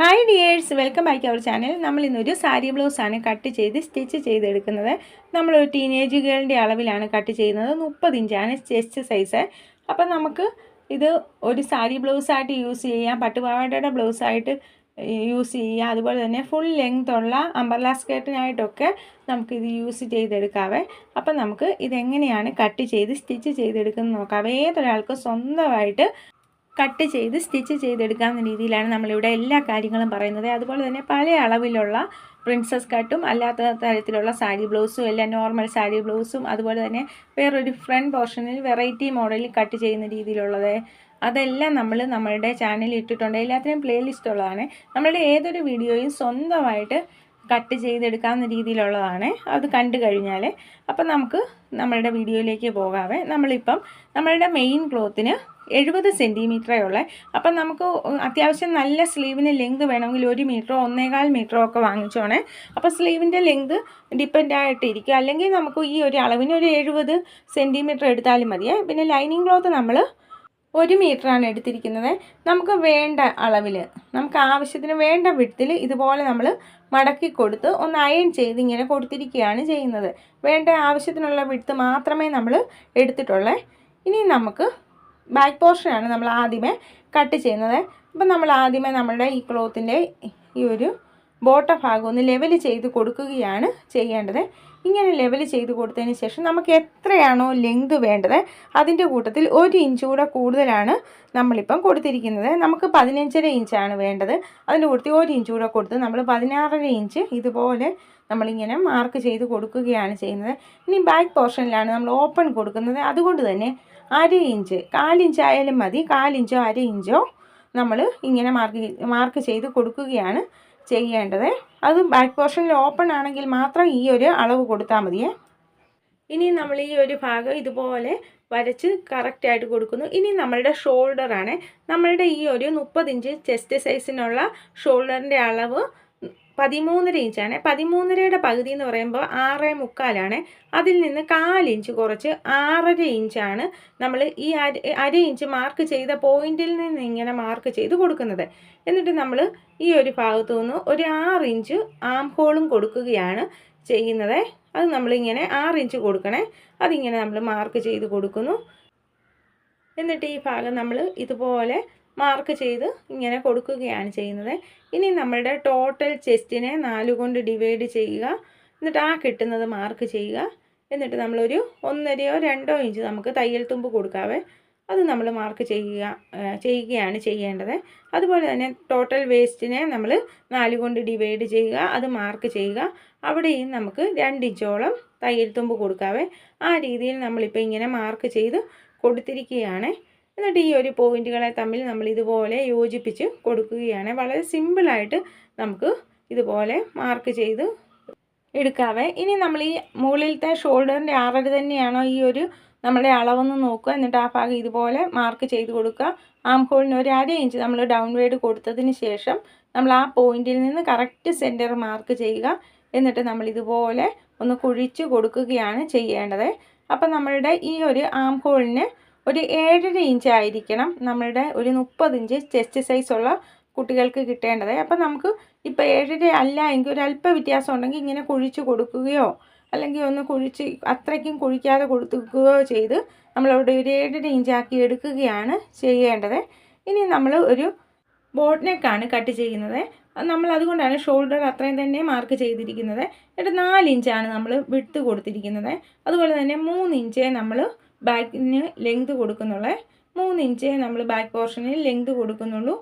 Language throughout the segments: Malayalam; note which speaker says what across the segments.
Speaker 1: Hi dears welcome back our channel നമ്മൾ ഇന്നൊരു സാരി ബ്ലൗസാണ് കട്ട് ചെയ്ത് സ്റ്റിച്ച് ചെയ്തെടുക്കുന്നത്. നമ്മളൊരു ടീനേജ് ഗേളിന്റെ അളവിലാണ് കട്ട് ചെയ്യുന്നത്. മുപ്പത് ഇഞ്ചാണ് ചെസ്റ്റ് സൈസ് അപ്പം നമുക്ക് ഇത് ഒരു സാരി ബ്ലൗസായിട്ട് യൂസ് ചെയ്യാം. പട്ടുപാവാടയുടെ ബ്ലൗസായിട്ട് യൂസ് ചെയ്യാം. അതുപോലെ തന്നെ ഫുൾ ലെങ്ത് ഉള്ള അമ്പർല സ്കേർട്ടിനായിട്ടൊക്കെ നമുക്കിത് യൂസ് ചെയ്തെടുക്കാവേ. അപ്പം നമുക്ക് ഇതെങ്ങനെയാണ് കട്ട് ചെയ്ത് സ്റ്റിച്ച് ചെയ്തെടുക്കുന്നത് നോക്കാം. ഏതൊരാൾക്ക് സ്വന്തമായിട്ട് കട്ട് ചെയ്ത് സ്റ്റിച്ച് ചെയ്തെടുക്കാവുന്ന രീതിയിലാണ് നമ്മളിവിടെ എല്ലാ കാര്യങ്ങളും പറയുന്നത്. അതുപോലെ തന്നെ പല അളവിലുള്ള പ്രിൻസസ് കട്ടും അല്ലാത്ത തരത്തിലുള്ള സാരി ബ്ലൗസും എല്ലാ നോർമൽ സാരി ബ്ലൗസും അതുപോലെ തന്നെ വേറൊരു ഫ്രണ്ട് പോർഷനിൽ വെറൈറ്റി മോഡലിൽ കട്ട് ചെയ്യുന്ന രീതിയിലുള്ളത് അതെല്ലാം നമ്മൾ നമ്മളുടെ ചാനലിൽ ഇട്ടിട്ടുണ്ട്. എല്ലാത്തിനും പ്ലേലിസ്റ്റ് ഉള്ളതാണ്. നമ്മളുടെ ഏതൊരു വീഡിയോയും സ്വന്തമായിട്ട് കട്ട് ചെയ്തെടുക്കാവുന്ന രീതിയിലുള്ളതാണ്. അത് കണ്ടു കഴിഞ്ഞാൽ അപ്പം നമുക്ക് നമ്മളുടെ വീഡിയോയിലേക്ക് പോകാവേ. നമ്മളിപ്പം നമ്മളുടെ മെയിൻ ക്ലോത്തിന് എഴുപത് സെന്റിമീറ്ററേ ഉള്ളേ അപ്പം നമുക്ക് അത്യാവശ്യം നല്ല സ്ലീവിന് ലെങ്ത് വേണമെങ്കിൽ ഒരു മീറ്ററോ ഒന്നേകാൽ മീറ്ററോ ഒക്കെ വാങ്ങിച്ചോണേ. അപ്പോൾ സ്ലീവിന്റെ ലെങ്ത് ഡിപ്പെൻഡ് ആയിട്ടിരിക്കും. അല്ലെങ്കിൽ നമുക്ക് ഈ ഒരു അളവിന് ഒരു എഴുപത് സെന്റിമീറ്റർ എടുത്താലും മതിയേ. പിന്നെ ലൈനിങ് ക്ലോത്ത് നമ്മൾ ഒരു മീറ്ററാണ് എടുത്തിരിക്കുന്നത്. നമുക്ക് വേണ്ട അളവിൽ നമുക്ക് ആവശ്യത്തിന് വേണ്ട വിടത്തിൽ ഇതുപോലെ നമ്മൾ മടക്കി കൊടുത്ത് ഒന്ന് അയൺ ചെയ്ത് ഇങ്ങനെ കൊടുത്തിരിക്കുകയാണ് ചെയ്യുന്നത്. വേണ്ട ആവശ്യത്തിനുള്ള വിടുത്ത് മാത്രമേ നമ്മൾ എടുത്തിട്ടുള്ളേ. ഇനി നമുക്ക് ബാക്ക് പോർഷനാണ് നമ്മൾ ആദ്യമേ കട്ട് ചെയ്യുന്നത്. അപ്പം നമ്മൾ ആദ്യമേ നമ്മളുടെ ഈ ക്ലോത്തിന്റെ ഈ ഒരു ബോട്ട ഭാഗം ഒന്ന് ലെവൽ ചെയ്ത് കൊടുക്കുകയാണ് ചെയ്യേണ്ടത്. ഇങ്ങനെ ലെവൽ ചെയ്ത് കൊടുത്തതിന് ശേഷം നമുക്ക് എത്രയാണോ ലെങ്ത് വേണ്ടത് അതിന്റെ കൂട്ടത്തിൽ ഒരു ഇഞ്ച് കൂടെ കൂടുതലാണ് നമ്മളിപ്പം കൊടുത്തിരിക്കുന്നത്. നമുക്ക് പതിനഞ്ചര ഇഞ്ചാണ് വേണ്ടത്. അതിന്റെ കൂട്ടത്തിൽ ഒരു ഇഞ്ച് കൂടെ കൊടുത്ത് നമ്മൾ പതിനാറര ഇഞ്ച് ഇതുപോലെ നമ്മളിങ്ങനെ മാർക്ക് ചെയ്ത് കൊടുക്കുകയാണ് ചെയ്യുന്നത്. ഇനി ബാക്ക് പോർഷനിലാണ് നമ്മൾ ഓപ്പൺ കൊടുക്കുന്നത്. അതുകൊണ്ട് തന്നെ അര ഇഞ്ച് കാലിഞ്ച് ആയാലും മതി. കാലിഞ്ചോ അര ഇഞ്ചോ നമ്മൾ ഇങ്ങനെ മാർക്ക് മാർക്ക് ചെയ്ത് കൊടുക്കുകയാണ് ചെയ്യേണ്ടത്. അത് ബാക്ക് പോർഷനിൽ ഓപ്പൺ ആണെങ്കിൽ മാത്രം ഈ ഒരു അളവ് കൊടുത്താൽ മതിയേ. ഇനി നമ്മൾ ഈ ഒരു ഭാഗം ഇതുപോലെ വരച്ച് കറക്റ്റായിട്ട് കൊടുക്കുന്നു. ഇനി നമ്മളുടെ ഷോൾഡറാണ് നമ്മളുടെ ഈ ഒരു മുപ്പത് ഇഞ്ച് ചെസ്റ്റ് സൈസിനുള്ള ഷോൾഡറിന്റെ അളവ് പതിമൂന്നര ഇഞ്ചാണ്. പതിമൂന്നരയുടെ പകുതി എന്ന് പറയുമ്പോൾ ആറ് മുക്കാലാണ്. അതിൽ നിന്ന് കാലിഞ്ച് കുറച്ച് ആറര ഇഞ്ചാണ് നമ്മൾ ഈ അര അര ഇഞ്ച് മാർക്ക് ചെയ്ത പോയിന്റിൽ നിന്ന് ഇങ്ങനെ മാർക്ക് ചെയ്ത് കൊടുക്കുന്നത്. എന്നിട്ട് നമ്മൾ ഈ ഒരു ഭാഗത്തു നിന്ന് ഒരു ആറ് ഇഞ്ച് ആം ഹോളും കൊടുക്കുകയാണ് ചെയ്യുന്നത്. അത് നമ്മളിങ്ങനെ ആറ് ഇഞ്ച് കൊടുക്കണേ. അതിങ്ങനെ നമ്മൾ മാർക്ക് ചെയ്ത് കൊടുക്കുന്നു. എന്നിട്ട് ഈ ഭാഗം നമ്മൾ ഇതുപോലെ മാർക്ക് ചെയ്ത് ഇങ്ങനെ കൊടുക്കുകയാണ് ചെയ്യുന്നത്. ഇനി നമ്മളുടെ ടോട്ടൽ ചെസ്റ്റിനെ നാല് കൊണ്ട് ഡിവൈഡ് ചെയ്യുക. എന്നിട്ട് ആ കിട്ടുന്നത് മാർക്ക് ചെയ്യുക. എന്നിട്ട് നമ്മളൊരു ഒന്നരയോ രണ്ടോ ഇഞ്ച് നമുക്ക് തയ്യൽ തുമ്പ് കൊടുക്കാവേ. അത് നമ്മൾ മാർക്ക് ചെയ്യുക ചെയ്യുകയാണ് ചെയ്യേണ്ടത്. അതുപോലെ തന്നെ ടോട്ടൽ വേസ്റ്റിനെ നമ്മൾ നാല് കൊണ്ട് ഡിവൈഡ് ചെയ്യുക. അത് മാർക്ക് ചെയ്യുക. അവിടെയും നമുക്ക് രണ്ടിഞ്ചോളം തയ്യൽ തുമ്പ് കൊടുക്കാവേ. ആ രീതിയിൽ നമ്മളിപ്പോൾ ഇങ്ങനെ മാർക്ക് ചെയ്ത് കൊടുത്തിരിക്കുകയാണ്. എന്നിട്ട് ഈ ഒരു പോയിന്റുകളെ തമ്മിൽ നമ്മൾ ഇതുപോലെ യോജിപ്പിച്ച് കൊടുക്കുകയാണ്. വളരെ സിമ്പിളായിട്ട് നമുക്ക് ഇതുപോലെ മാർക്ക് ചെയ്ത് എടുക്കാവേ. ഇനി നമ്മൾ ഈ മുകളിലത്തെ ഷോൾഡറിന്റെ ആറര തന്നെയാണോ ഈ ഒരു നമ്മുടെ അളവൊന്ന് നോക്കുക. എന്നിട്ട് ആ ഭാഗം ഇതുപോലെ മാർക്ക് ചെയ്ത് കൊടുക്കുക. ആം ഹോളിന് ഒരു അര ഇഞ്ച് നമ്മൾ ഡൗൺ വേഡ് കൊടുത്തതിന് ശേഷം നമ്മൾ ആ പോയിന്റിൽ നിന്ന് കറക്റ്റ് സെന്റർ മാർക്ക് ചെയ്യുക. എന്നിട്ട് നമ്മൾ ഇതുപോലെ ഒന്ന് കുഴിച്ച് കൊടുക്കുകയാണ് ചെയ്യേണ്ടത്. അപ്പം നമ്മളുടെ ഈ ഒരു ആം ഹോളിന് ഒരു ഏഴര ഇഞ്ച് ആയിരിക്കണം നമ്മളുടെ ഒരു മുപ്പത് ഇഞ്ച് ചെസ്റ്റ് സൈസുള്ള കുട്ടികൾക്ക് കിട്ടേണ്ടത്. അപ്പം നമുക്ക് ഇപ്പോൾ ഏഴര അല്ല എങ്കിൽ ഒരു അല്പ വ്യത്യാസം ഉണ്ടെങ്കിൽ ഇങ്ങനെ കുഴിച്ച് കൊടുക്കുകയോ അല്ലെങ്കിൽ ഒന്ന് കുഴിച്ച് അത്രയ്ക്കും കുഴിക്കാതെ കൊടുക്കുകയോ ചെയ്ത് നമ്മളവിടെ ഒരു ഏഴര ഇഞ്ചാക്കി എടുക്കുകയാണ് ചെയ്യേണ്ടത്. ഇനി നമ്മൾ ഒരു ബോട്ട് നെക്കാണ് കട്ട് ചെയ്യുന്നത്. നമ്മൾ അതുകൊണ്ടാണ് ഷോൾഡർ അത്രയും തന്നെ മാർക്ക് ചെയ്തിരിക്കുന്നത്. എന്നിട്ട് നാല് ഇഞ്ചാണ് നമ്മൾ വിട്ട് കൊടുത്തിരിക്കുന്നത്. അതുപോലെ തന്നെ മൂന്ന് ഇഞ്ച് നമ്മൾ ബാക്കിന് ലെങ്ത് കൊടുക്കുന്നുള്ളൂ മൂന്ന് ഇഞ്ച് നമ്മൾ ബാക്ക് പോർഷനിൽ ലെങ്ത് കൊടുക്കുന്നുള്ളൂ.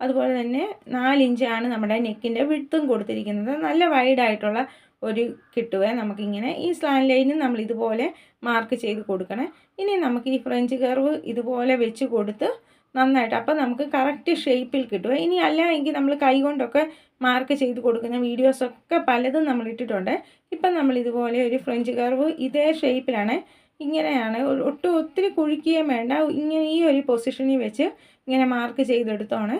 Speaker 1: അതുപോലെ തന്നെ നാല് ഇഞ്ചാണ് നമ്മുടെ നെക്കിന്റെ വിട്ടും കൊടുത്തിരിക്കുന്നത്. നല്ല വൈഡായിട്ടുള്ള ഒരു കിട്ടുക നമുക്കിങ്ങനെ. ഈ സ്ലാൻ ലൈനും നമ്മൾ ഇതുപോലെ മാർക്ക് ചെയ്ത് കൊടുക്കണേ. ഇനി നമുക്ക് ഈ ഫ്രഞ്ച് കർവ് ഇതുപോലെ വെച്ച് കൊടുത്ത് നന്നായിട്ട് അപ്പോൾ നമുക്ക് കറക്റ്റ് ഷേപ്പിൽ കിട്ടുക ഇനി അല്ല എങ്കിൽ നമ്മൾ കൈ കൊണ്ടൊക്കെ മാർക്ക് ചെയ്ത് കൊടുക്കുന്ന വീഡിയോസൊക്കെ പലതും നമ്മൾ ഇട്ടിട്ടുണ്ട്. ഇപ്പം നമ്മൾ ഇതുപോലെ ഒരു ഫ്രഞ്ച് കർവ് ഇതേ ഷേപ്പിലാണ് ഇങ്ങനെയാണ്. ഒട്ടും ഒത്തിരി കുഴിക്കുകയും വേണ്ട. ഇങ്ങനെ ഈ ഒരു പൊസിഷനിൽ വെച്ച് ഇങ്ങനെ മാർക്ക് ചെയ്തെടുത്തോണേ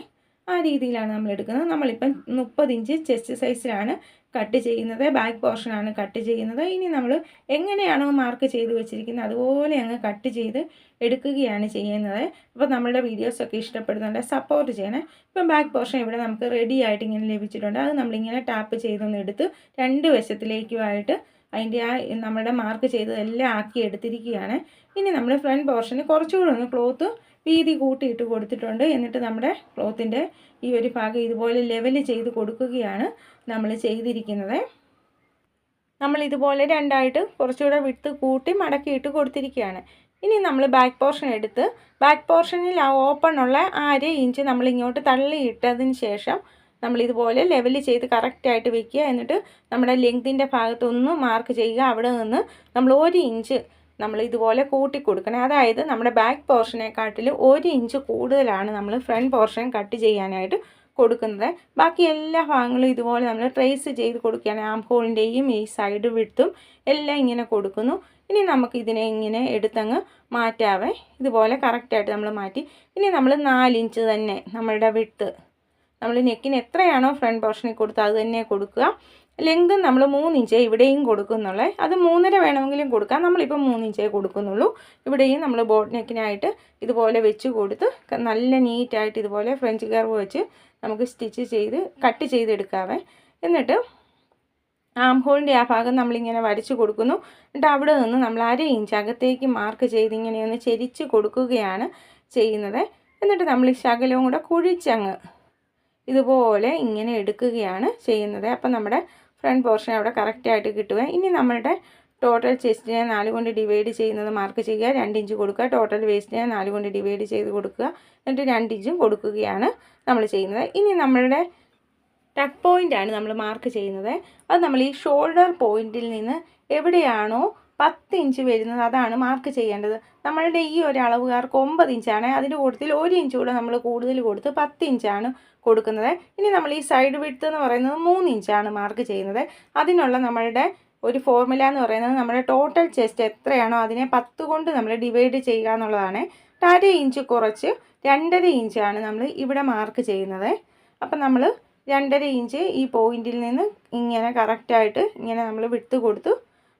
Speaker 1: ആ രീതിയിലാണ് നമ്മൾ എടുക്കുന്നത്. നമ്മളിപ്പം മുപ്പത് ഇഞ്ച് ചെസ്റ്റ് സൈസിലാണ് കട്ട് ചെയ്യുന്നത്. ബാക്ക് പോർഷനാണ് കട്ട് ചെയ്യുന്നത്. ഇനി നമ്മൾ എങ്ങനെയാണോ മാർക്ക് ചെയ്ത് വെച്ചിരിക്കുന്നത് അതുപോലെ അങ്ങ് കട്ട് ചെയ്ത് എടുക്കുകയാണ് ചെയ്യുന്നത്. അപ്പോൾ നമ്മളുടെ വീഡിയോസൊക്കെ ഇഷ്ടപ്പെടുന്നുണ്ട് സപ്പോർട്ട് ചെയ്യണേ. ഇപ്പം ബാക്ക് പോർഷൻ ഇവിടെ നമുക്ക് റെഡി ആയിട്ട് ഇങ്ങനെ ലഭിച്ചിട്ടുണ്ട്. അത് നമ്മളിങ്ങനെ ടാപ്പ് ചെയ്തൊന്ന് എടുത്ത് രണ്ട് വശത്തിലേക്കുമായിട്ട് അതിന്റെ ആ നമ്മുടെ മാർക്ക് ചെയ്തതെല്ലാം ആക്കി എടുത്തിരിക്കുകയാണ്. ഇനി നമ്മൾ ഫ്രണ്ട് പോർഷന് കുറച്ചുകൂടെ ഒന്ന് ക്ലോത്ത് വീതി കൂട്ടിയിട്ട് കൊടുത്തിട്ടുണ്ട്. എന്നിട്ട് നമ്മുടെ ക്ലോത്തിന്റെ ഈ ഒരു ഭാഗം ഇതുപോലെ ലെവൽ ചെയ്ത് കൊടുക്കുകയാണ് നമ്മൾ ചെയ്തിരിക്കുന്നത്. നമ്മൾ ഇതുപോലെ രണ്ടായിട്ട് കുറച്ചുകൂടെ വിട്ട് കൂട്ടി മടക്കിയിട്ട് കൊടുത്തിരിക്കുകയാണ്. ഇനി നമ്മൾ ബാക്ക് പോർഷൻ എടുത്ത് ബാക്ക് പോർഷനിൽ ആ ഓപ്പൺ ഉള്ള അര ഇഞ്ച് നമ്മൾ ഇങ്ങോട്ട് തള്ളിയിട്ടതിന് ശേഷം നമ്മൾ ഇതുപോലെ ലെവൽ ചെയ്ത് കറക്റ്റായിട്ട് വെക്കുക. എന്നിട്ട് നമ്മുടെ ലെങ്തിന്റെ ഭാഗത്തൊന്ന് മാർക്ക് ചെയ്യുക. അവിടെ നിന്ന് നമ്മൾ ഒരു ഇഞ്ച് നമ്മൾ ഇതുപോലെ കൂട്ടി കൊടുക്കണം അതായത് നമ്മുടെ ബാക്ക് പോർഷനെക്കാട്ടിൽ ഒരു ഇഞ്ച് കൂടുതലാണ് നമ്മൾ ഫ്രണ്ട് പോർഷൻ കട്ട് ചെയ്യാനായിട്ട് കൊടുക്കുന്നത്. ബാക്കി എല്ലാ ഭാഗങ്ങളും ഇതുപോലെ നമ്മൾ ട്രേസ് ചെയ്ത് കൊടുക്കുകയാണ്. ആം ഹോളിന്റെയും ഈ സൈഡ് വിട്ടും എല്ലാം ഇങ്ങനെ കൊടുക്കുന്നു. ഇനി നമുക്ക് ഇതിനെ ഇങ്ങനെ എടുത്തങ്ങ് മാറ്റാവേ. ഇതുപോലെ കറക്റ്റായിട്ട് നമ്മൾ മാറ്റി. ഇനി നമ്മൾ നാലിഞ്ച് തന്നെ നമ്മളുടെ വിട്ട് നമ്മൾ നെക്കിന് എത്രയാണോ ഫ്രണ്ട് പോർഷനിൽ കൊടുത്തത് അത് തന്നെ കൊടുക്കുക. ലെങ്തും നമ്മൾ മൂന്നിഞ്ച് ഇവിടെയും കൊടുക്കുന്നുള്ളേ. അത് മൂന്നര വേണമെങ്കിലും കൊടുക്കാം. നമ്മളിപ്പോൾ മൂന്നിഞ്ചേ കൊടുക്കുന്നുള്ളൂ. ഇവിടെയും നമ്മൾ ബോട്ട് നെക്കിനായിട്ട് ഇതുപോലെ വെച്ച് കൊടുത്ത് നല്ല നീറ്റായിട്ട് ഇതുപോലെ ഫ്രഞ്ച് കർവ് വെച്ച് നമുക്ക് സ്റ്റിച്ച് ചെയ്ത് കട്ട് ചെയ്തെടുക്കാവേ. എന്നിട്ട് ആം ഹോളിന്റെ ആ ഭാഗം നമ്മളിങ്ങനെ വരച്ച് കൊടുക്കുന്നു. എന്നിട്ട് അവിടെ നിന്ന് നമ്മൾ അര ഇഞ്ച് അകത്തേക്ക് മാർക്ക് ചെയ്ത് ഇങ്ങനെ ഒന്ന് ചെരിച്ച് കൊടുക്കുകയാണ് ചെയ്യുന്നത്. എന്നിട്ട് നമ്മൾ ശകലവും കൂടെ കുഴിച്ചങ്ങ് ഇതുപോലെ ഇങ്ങനെ എടുക്കുകയാണ് ചെയ്യുന്നത്. അപ്പം നമ്മുടെ ഫ്രണ്ട് പോർഷൻ അവിടെ കറക്റ്റായിട്ട് കിട്ടുക. ഇനി നമ്മളുടെ ടോട്ടൽ ചെസ്റ്റിനെ നാല് കൊണ്ട് ഡിവൈഡ് ചെയ്യുന്നത് മാർക്ക് ചെയ്യുക. രണ്ട് ഇഞ്ച് കൊടുക്കുക. ടോട്ടൽ വേസ്റ്റിനെ നാല് കൊണ്ട് ഡിവൈഡ് ചെയ്ത് കൊടുക്കുക. എന്നിട്ട് രണ്ട് ഇഞ്ചും കൊടുക്കുകയാണ് നമ്മൾ ചെയ്യുന്നത്. ഇനി നമ്മളുടെ ടക്ക് പോയിന്റാണ് നമ്മൾ മാർക്ക് ചെയ്യുന്നത്. അത് നമ്മൾ ഈ ഷോൾഡർ പോയിന്റിൽ നിന്ന് എവിടെയാണോ പത്ത് ഇഞ്ച് വരുന്നത് അതാണ് മാർക്ക് ചെയ്യേണ്ടത്. നമ്മളുടെ ഈ ഒരു അളവുകാർക്ക് ഒമ്പത് ഇഞ്ചാണ്. അതിന്റെ കൂട്ടത്തിൽ ഒരു ഇഞ്ച് കൂടെ നമ്മൾ കൂടുതൽ കൊടുത്ത് പത്ത് ഇഞ്ചാണ് കൊടുക്കുന്നത്. ഇനി നമ്മൾ ഈ സൈഡ് വിഡ്ത്ത് എന്ന് പറയുന്നത് മൂന്ന് ഇഞ്ചാണ് മാർക്ക് ചെയ്യുന്നത്. അതിനുള്ള നമ്മളുടെ ഒരു ഫോർമുല എന്ന് പറയുന്നത് നമ്മുടെ ടോട്ടൽ ചെസ്റ്റ് എത്രയാണോ അതിനെ പത്ത് കൊണ്ട് നമ്മൾ ഡിവൈഡ് ചെയ്യുക എന്നുള്ളതാണ്. അര ഇഞ്ച് കുറച്ച് രണ്ടര ഇഞ്ചാണ് നമ്മൾ ഇവിടെ മാർക്ക് ചെയ്യുന്നത്. അപ്പം നമ്മൾ രണ്ടര ഇഞ്ച് ഈ പോയിന്റിൽ നിന്ന് ഇങ്ങനെ കറക്റ്റായിട്ട് ഇങ്ങനെ നമ്മൾ വിട്ട് കൊടുത്തു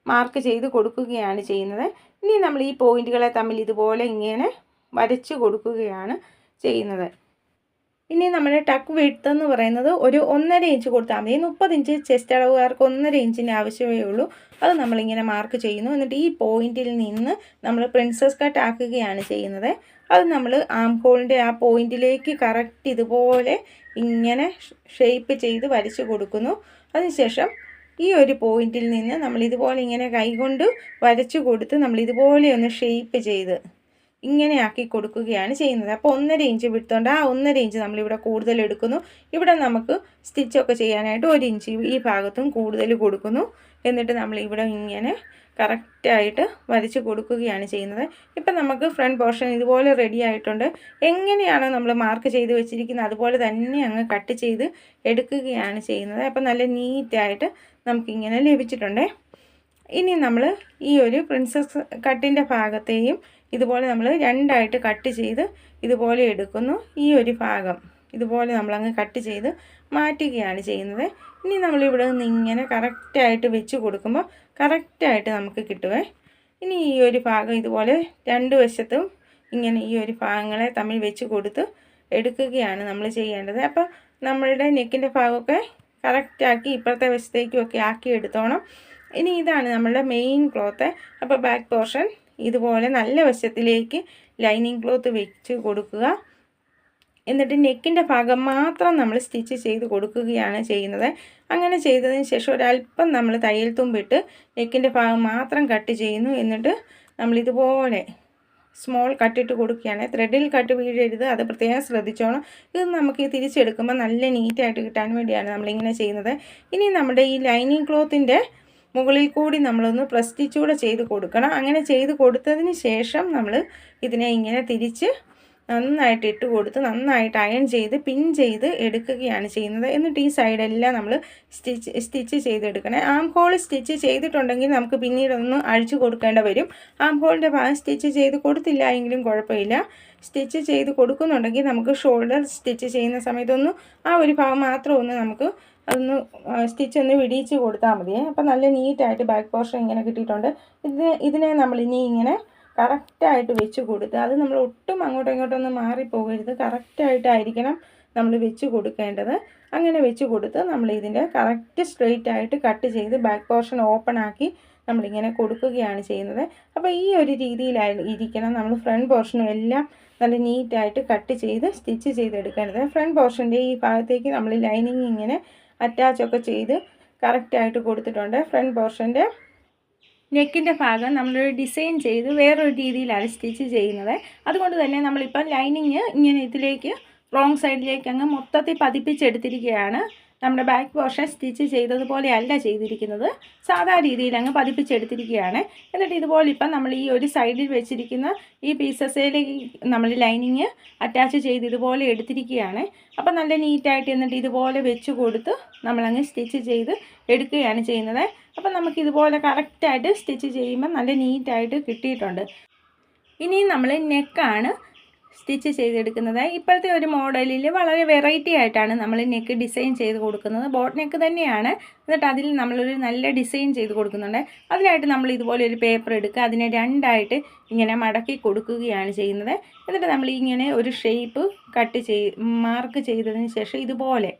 Speaker 1: മാർക്ക് ചെയ്ത് കൊടുക്കുകയാണ് ചെയ്യുന്നത്. ഇനി നമ്മൾ ഈ പോയിന്റുകളെ തമ്മിൽ ഇതുപോലെ ഇങ്ങനെ വരച്ച് കൊടുക്കുകയാണ് ചെയ്യുന്നത്. ഇനി നമ്മുടെ ടക്ക് വിഡ്ത്ത് എന്ന് പറയുന്നത് ഒരു ഒന്നര ഇഞ്ച് കൊടുത്താൽ മതി. മുപ്പത് ഇഞ്ച് ചെസ്റ്റ് അളവുകാർക്ക് ഒന്നര ഇഞ്ചിന്റെ ആവശ്യമേ ഉള്ളൂ. അത് നമ്മളിങ്ങനെ മാർക്ക് ചെയ്യുന്നു. എന്നിട്ട് ഈ പോയിന്റിൽ നിന്ന് നമ്മൾ പ്രിൻസസ് കട്ട് ആക്കുകയാണ് ചെയ്യുന്നത്. അത് നമ്മൾ ആം ഹോളിന്റെ ആ പോയിന്റിലേക്ക് കറക്റ്റ് ഇതുപോലെ ഇങ്ങനെ ഷേപ്പ് ചെയ്ത് വരച്ച് കൊടുക്കുന്നു. അതിനുശേഷം ഈ ഒരു പോയിന്റിൽ നിന്ന് നമ്മൾ ഇതുപോലെ ഇങ്ങനെ കൈകൊണ്ട് വരച്ചു കൊടുത്ത് നമ്മൾ ഇതുപോലെ ഒന്ന് ഷേപ്പ് ചെയ്ത് ഇങ്ങനെ ആക്കി കൊടുക്കുകയാണ് ചെയ്യുന്നത്. അപ്പോൾ ഒന്നര ഇഞ്ച് വിട്ടുകൊണ്ട് ആ ഒന്നര ഇഞ്ച് നമ്മളിവിടെ കൂടുതൽ എടുക്കുന്നു. ഇവിടെ നമുക്ക് സ്റ്റിച്ചൊക്കെ ചെയ്യാനായിട്ട് ഒരു ഇഞ്ച് ഈ ഭാഗത്തും കൂടുതൽ കൊടുക്കുന്നു. എന്നിട്ട് നമ്മൾ ഇവിടെ ഇങ്ങനെ കറക്റ്റായിട്ട് വരച്ച് കൊടുക്കുകയാണ് ചെയ്യുന്നത്. ഇപ്പം നമുക്ക് ഫ്രണ്ട് പോർഷൻ ഇതുപോലെ റെഡി ആയിട്ടുണ്ട്. എങ്ങനെയാണോ നമ്മൾ മാർക്ക് ചെയ്ത് വെച്ചിരിക്കുന്നത്? അതുപോലെ തന്നെ അങ്ങ് കട്ട് ചെയ്ത് എടുക്കുകയാണ് ചെയ്യുന്നത്. അപ്പം നല്ല നീറ്റായിട്ട് നമുക്കിങ്ങനെ ലഭിച്ചിട്ടുണ്ട്. ഇനി നമ്മൾ ഈ ഒരു പ്രിൻസസ് കട്ടിന്റെ ഭാഗത്തെയും ഇതുപോലെ നമ്മൾ രണ്ടായിട്ട് കട്ട് ചെയ്ത് ഇതുപോലെ എടുക്കുന്നു. ഈ ഒരു ഭാഗം ഇതുപോലെ നമ്മളങ്ങ് കട്ട് ചെയ്ത് മാറ്റുകയാണ് ചെയ്യുന്നത്. ഇനി നമ്മളിവിടെ നിന്ന് ഇങ്ങനെ കറക്റ്റായിട്ട് വെച്ച് കൊടുക്കുമ്പോൾ കറക്റ്റായിട്ട് നമുക്ക് കിട്ടുവേ. ഇനി ഈ ഒരു ഭാഗം ഇതുപോലെ രണ്ട് വശത്തും ഇങ്ങനെ ഈ ഒരു ഭാഗങ്ങളെ തമ്മിൽ വെച്ച് കൊടുത്ത് എടുക്കുകയാണ് നമ്മൾ ചെയ്യേണ്ടത്. അപ്പോൾ നമ്മളുടെ നെക്കിന്റെ ഭാഗമൊക്കെ കറക്റ്റാക്കി ഇപ്പുറത്തെ വശത്തേക്കും ഒക്കെ ആക്കി എടുത്തോണം. ഇനി ഇതാണ് നമ്മളുടെ മെയിൻ ക്ലോത്ത് അപ്പോൾ ബാക്ക് പോർഷൻ ഇതുപോലെ നല്ല വശത്തിലേക്ക് ലൈനിങ് ക്ലോത്ത് വെച്ച് കൊടുക്കുക. എന്നിട്ട് നെക്കിന്റെ ഭാഗം മാത്രം നമ്മൾ സ്റ്റിച്ച് ചെയ്ത് കൊടുക്കുകയാണ് ചെയ്യുന്നത്. അങ്ങനെ ചെയ്തതിന് ശേഷം ഒരല്പം നമ്മൾ തയ്യൽ തുമ്പിട്ട് നെക്കിന്റെ ഭാഗം മാത്രം കട്ട് ചെയ്യുന്നു. എന്നിട്ട് നമ്മളിതുപോലെ സ്മോൾ കട്ടിട്ട് കൊടുക്കുകയാണ്. ത്രെഡിൽ കട്ട് വീഴരുത് അത് പ്രത്യേകം ശ്രദ്ധിച്ചോണം. ഇത് നമുക്ക് തിരിച്ചെടുക്കുമ്പോൾ നല്ല നീറ്റായിട്ട് കിട്ടാൻ വേണ്ടിയാണ് നമ്മളിങ്ങനെ ചെയ്യുന്നത്. ഇനി നമ്മുടെ ഈ ലൈനിങ് ക്ലോത്തിന്റെ മുകളിൽ കൂടി നമ്മളൊന്ന് പ്രസ് സ്റ്റിച്ച് കൂടെ ചെയ്ത് കൊടുക്കണം. അങ്ങനെ ചെയ്ത് കൊടുത്തതിന് ശേഷം നമ്മൾ ഇതിനെ ഇങ്ങനെ തിരിച്ച് നന്നായിട്ട് ഇട്ട് കൊടുത്ത് നന്നായിട്ട് അയൺ ചെയ്ത് പിൻ ചെയ്ത് എടുക്കുകയാണ് ചെയ്യുന്നത്. എന്നിട്ട് ഈ സൈഡെല്ലാം നമ്മൾ സ്റ്റിച്ച് സ്റ്റിച്ച് ചെയ്തെടുക്കണേ. ആം ഹോൾ സ്റ്റിച്ച് ചെയ്തിട്ടുണ്ടെങ്കിൽ നമുക്ക് പിന്നീടൊന്ന് അഴിച്ചു കൊടുക്കേണ്ട വരും. ആം ഹോളിന്റെ ഭാഗം സ്റ്റിച്ച് ചെയ്ത് കൊടുത്തില്ല എങ്കിലും കുഴപ്പമില്ല. സ്റ്റിച്ച് ചെയ്ത് കൊടുക്കുന്നുണ്ടെങ്കിൽ നമുക്ക് ഷോൾഡർ സ്റ്റിച്ച് ചെയ്യുന്ന സമയത്തൊന്നും ആ ഒരു ഭാഗം മാത്രം ഒന്ന് നമുക്ക് അതൊന്ന് സ്റ്റിച്ച് ഒന്ന് വിടിയിച്ച് കൊടുത്താൽ മതിയേ അപ്പോൾ നല്ല നീറ്റായിട്ട് ബാക്ക് പോർഷൻ ഇങ്ങനെ കിട്ടിയിട്ടുണ്ട്. ഇത് ഇതിനെ നമ്മൾ ഇനി ഇങ്ങനെ കറക്റ്റായിട്ട് വെച്ച് കൊടുത്ത് അത് നമ്മൾ ഒട്ടും അങ്ങോട്ടും ഇങ്ങോട്ടൊന്നും മാറിപ്പോകരുത്. കറക്റ്റായിട്ടായിരിക്കണം നമ്മൾ വെച്ച് കൊടുക്കേണ്ടത്. അങ്ങനെ വെച്ച് കൊടുത്ത് നമ്മൾ ഇതിന്റെ കറക്റ്റ് സ്ട്രെയിറ്റ് ആയിട്ട് കട്ട് ചെയ്ത് ബാക്ക് പോർഷൻ ഓപ്പൺ ആക്കി നമ്മളിങ്ങനെ കൊടുക്കുകയാണ് ചെയ്യുന്നത്. അപ്പോൾ ഈ ഒരു രീതിയിലായി ഇരിക്കണം നമ്മൾ ഫ്രണ്ട് പോർഷനും എല്ലാം നല്ല നീറ്റായിട്ട് കട്ട് ചെയ്ത് സ്റ്റിച്ച് ചെയ്തെടുക്കേണ്ടത്. ഫ്രണ്ട് പോർഷന്റെ ഈ ഭാഗത്തേക്ക് നമ്മൾ ലൈനിങ് ഇങ്ങനെ അറ്റാച്ചൊക്കെ ചെയ്ത് കറക്റ്റായിട്ട് കൊടുത്തിട്ടുണ്ട്. ഫ്രണ്ട് പോർഷന്റെ നെക്കിന്റെ ഭാഗം നമ്മളൊരു ഡിസൈൻ ചെയ്ത് വേറൊരു രീതിയിലാണ് സ്റ്റിച്ച് ചെയ്യുന്നത്. അതുകൊണ്ട് തന്നെ നമ്മളിപ്പം ലൈനിങ് ഇങ്ങനെ ഇതിലേക്ക് റോങ് സൈഡിലേക്ക് അങ്ങ് മൊത്തത്തിൽ പതിപ്പിച്ചെടുത്തിരിക്കുകയാണ്. നമ്മുടെ ബാക്ക് പോർഷൻ സ്റ്റിച്ച് ചെയ്തതുപോലെ അല്ല ചെയ്തിരിക്കുന്നത്. സാധാ രീതിയിൽ അങ്ങ് പതിപ്പിച്ചെടുത്തിരിക്കുകയാണ്. എന്നിട്ട് ഇതുപോലെ ഇപ്പം നമ്മൾ ഈ ഒരു സൈഡിൽ വെച്ചിരിക്കുന്ന ഈ പീസസിലേക്ക് നമ്മൾ ലൈനിങ് അറ്റാച്ച് ചെയ്ത് ഇതുപോലെ എടുത്തിരിക്കുകയാണ്. അപ്പം നല്ല നീറ്റായിട്ട് എന്നിട്ട് ഇതുപോലെ വെച്ച് കൊടുത്ത് നമ്മളങ്ങ് സ്റ്റിച്ച് ചെയ്ത് എടുക്കുകയാണ് ചെയ്യുന്നത്. അപ്പം നമുക്ക് ഇതുപോലെ കറക്റ്റായിട്ട് സ്റ്റിച്ച് ചെയ്യുമ്പോൾ നല്ല നീറ്റായിട്ട് കിട്ടിയിട്ടുണ്ട്. ഇനി നമ്മൾ നെക്കാണ് സ്റ്റിച്ച് ചെയ്തെടുക്കുന്നത്. ഇപ്പോഴത്തെ ഒരു മോഡലിൽ വളരെ വെറൈറ്റി ആയിട്ടാണ് നമ്മൾ നെക്ക് ഡിസൈൻ ചെയ്ത് കൊടുക്കുന്നത്. ബോട്ട് നെക്ക് തന്നെയാണ്. എന്നിട്ട് അതിൽ നമ്മളൊരു നല്ല ഡിസൈൻ ചെയ്ത് കൊടുക്കുന്നുണ്ട്. അതിനായിട്ട് നമ്മൾ ഇതുപോലെ ഒരു പേപ്പർ എടുക്കുക. അതിനെ രണ്ടായിട്ട് ഇങ്ങനെ മടക്കി കൊടുക്കുകയാണ് ചെയ്യുന്നത്. എന്നിട്ട് നമ്മൾ ഇങ്ങനെ ഒരു ഷേപ്പ് കട്ട് ചെയ് മാർക്ക് ചെയ്തതിന് ശേഷം ഇതുപോലെ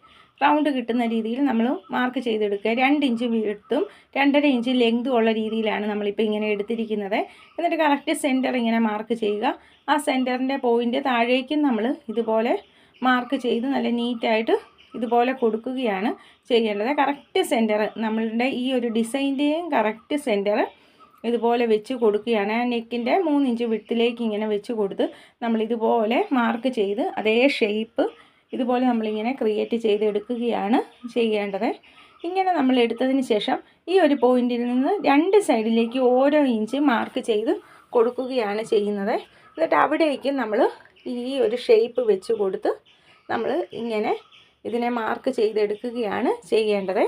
Speaker 1: റൗണ്ട് കിട്ടുന്ന രീതിയിൽ നമ്മൾ മാർക്ക് ചെയ്തെടുക്കുക. രണ്ട് ഇഞ്ച് വീഴ്ത്തും രണ്ടര ഇഞ്ച് ലെങ്തും ഉള്ള രീതിയിലാണ് നമ്മളിപ്പോൾ ഇങ്ങനെ എടുത്തിരിക്കുന്നത്. എന്നിട്ട് കറക്റ്റ് സെന്റർ ഇങ്ങനെ മാർക്ക് ചെയ്യുക. ആ സെന്ററിന്റെ പോയിന്റ് താഴേക്കും നമ്മൾ ഇതുപോലെ മാർക്ക് ചെയ്ത് നല്ല നീറ്റായിട്ട് ഇതുപോലെ കൊടുക്കുകയാണ് ചെയ്യേണ്ടത്. കറക്റ്റ് സെന്റർ നമ്മളുടെ ഈ ഒരു ഡിസൈന്റെയും കറക്റ്റ് സെന്റർ ഇതുപോലെ വെച്ച് കൊടുക്കുകയാണ്. ആ നെക്കിന്റെ മൂന്നിഞ്ച് വിട്ടിലേക്ക് ഇങ്ങനെ വെച്ച് കൊടുത്ത് നമ്മളിതുപോലെ മാർക്ക് ചെയ്ത് അതേ ഷേപ്പ് ഇതുപോലെ നമ്മളിങ്ങനെ ക്രിയേറ്റ് ചെയ്തെടുക്കുകയാണ് ചെയ്യേണ്ടത്. ഇങ്ങനെ നമ്മൾ എടുത്തതിന് ശേഷം ഈ ഒരു പോയിന്റിൽ നിന്ന് രണ്ട് സൈഡിലേക്ക് ഓരോ ഇഞ്ച് മാർക്ക് ചെയ്ത് കൊടുക്കുകയാണ് ചെയ്യുന്നത്. എന്നിട്ട് അവിടേക്ക് നമ്മൾ ഈ ഒരു ഷേപ്പ് വെച്ച് കൊടുത്ത് നമ്മൾ ഇങ്ങനെ ഇതിനെ മാർക്ക് ചെയ്തെടുക്കുകയാണ് ചെയ്യേണ്ടത്.